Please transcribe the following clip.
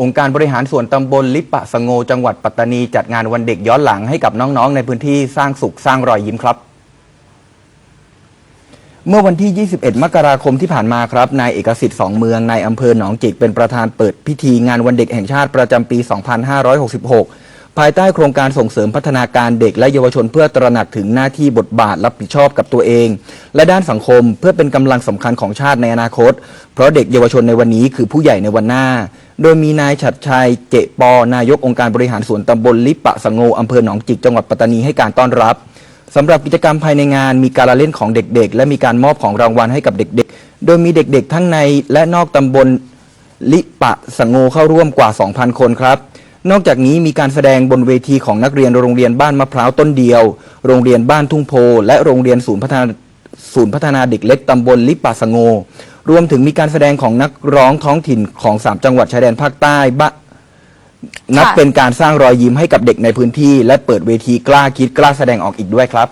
องค์การบริหารส่วนตำบลลิปะสงโงจังหวัดปัตตานี จัดงานวันเด็กย้อนหลังให้กับน้องๆ ในพื้นที่สร้างสุขสร้างรอยยิ้มครับ เมื่อวันที่ 21 มกราคมที่ผ่านมาครับ นายเอกสิทธิ์สองเมืองนายอำเภอหนองจิกเป็นประธานเปิดพิธีงานวันเด็กแห่งชาติประจำปี 2566ภายใต้โครงการส่งเสริมพัฒนาการเด็กและเยาวชนเพื่อตระหนักถึงหน้าที่บทบาทรับผิดชอบกับตัวเอง และด้านสังคมเพื่อเป็นกำลังสำคัญของชาติในอนาคต เพราะเด็กเยาวชนในวันนี้คือผู้ใหญ่ในวันหน้า โดยมีนายฉัดชัยเจปอนายกองค์การบริหารส่วนตำบลลิปะสงโงอำเภอหนองจิกจังหวัดปัตตานีให้การต้อนรับสำหรับกิจกรรมภายในงานมีการละเล่นของเด็กๆ และมีการมอบของรางวัลให้กับเด็กๆ โดยมีเด็กๆ ทั้งในและนอกตำบลลิปะสงโงเข้าร่วมกว่า 2,000 คนครับ นอกจากนี้มีการแสดงบนเวทีของนักเรียนโรงเรียนบ้านมะพร้าวต้นเดียว โรงเรียนบ้านทุ่งโพ และโรงเรียนศูนย์พัฒนาศูนย์พัฒนาเด็กเล็กตำบลลิปะสงโง รวมถึงมีการแสดงของนักร้องท้องถิ่นของสามจังหวัดชายแดนภาคใต้บะนับเป็นการสร้างรอยยิ้มให้กับเด็กในพื้นที่ และเปิดเวทีกล้าคิดกล้าแสดงออกอีกด้วยครับ